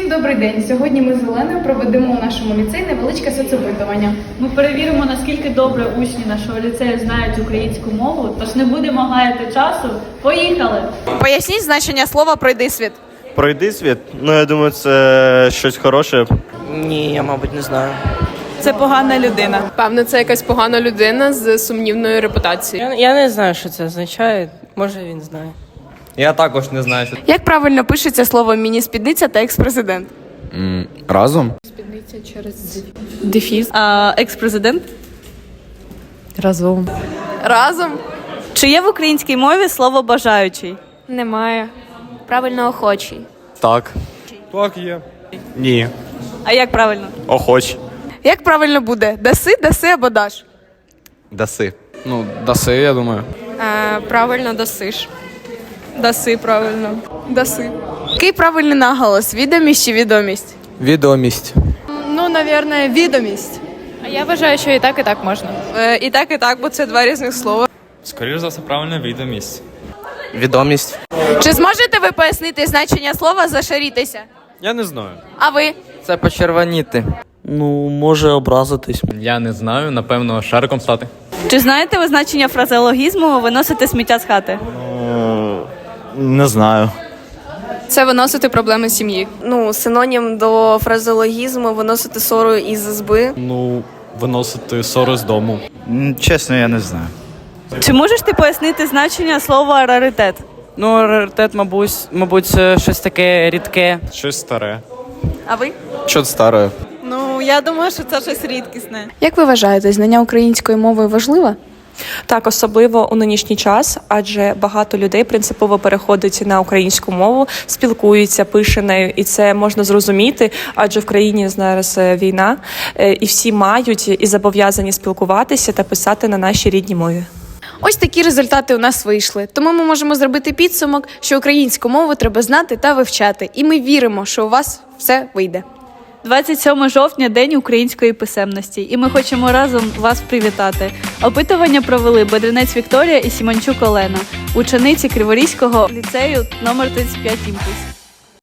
Всім добрий день. Сьогодні ми з Оленою проведемо у нашому ліцеї невеличке соцопитування. Ми перевіримо, наскільки добре учні нашого ліцею знають українську мову, тож не будемо гаяти часу. Поїхали! Поясніть значення слова пройди світ. Пройди світ. Ну, я думаю, це щось хороше. Ні, я, мабуть, не знаю. Це погана людина. Певно, це якась погана людина з сумнівною репутацією. Я, я не знаю, що це означає. Може, він знає. Я також не знаю, що Як правильно пишеться слово міні-спідниця та екс-президент? разом. Дефіс. А, екс-президент? Разом. Разом. Чи є в українській мові слово бажаючий? Немає. Правильно охочий. Так. Так є. Ні. А як правильно? Охоч. Як правильно буде? Даси, даси або даш? Даси. Ну, даси, я думаю. Е, правильно досиш. Даси правильно. Даси. Який правильний наголос? Відомість чи відомість? Відомість. Ну, навірно, відомість. А я вважаю, що і так, і так можна. Е, і так, і так, бо це два різних слова. Скоріше за все, правильно відомість. Відомість. Чи зможете ви пояснити значення слова зашарітися? Я не знаю. А ви? Це почервоніти. Ну, може образитись. Я не знаю, напевно, шариком стати. Чи знаєте ви значення фразеологізму виносити сміття з хати? Не знаю. Це виносити проблеми сім'ї. Ну, синонім до фразеологізму виносити ссору із зби. Ну, виносити ссори з дому. Чесно, я не знаю. Чи можеш ти пояснити значення слова раритет? Ну, раритет, мабуть, мабуть, це щось таке рідке. Щось старе. А ви? Що старе? Ну, я думаю, що це щось рідкісне. Як ви вважаєте, знання української мови важливе? Так, особливо у нинішній час, адже багато людей принципово переходить на українську мову, спілкуються, пише нею, і це можна зрозуміти, адже в країні зараз е, війна, е, і всі мають і зобов'язані спілкуватися та писати на нашій рідній мові. Ось такі результати у нас вийшли. Тому ми можемо зробити підсумок, що українську мову треба знати та вивчати. І ми віримо, що у вас все вийде. 27 жовтня День української писемності, і ми хочемо разом вас привітати. Опитування провели Бедренець Вікторія і Сімончук Олена, учениці Криворізького ліцею номер 35 імпульс.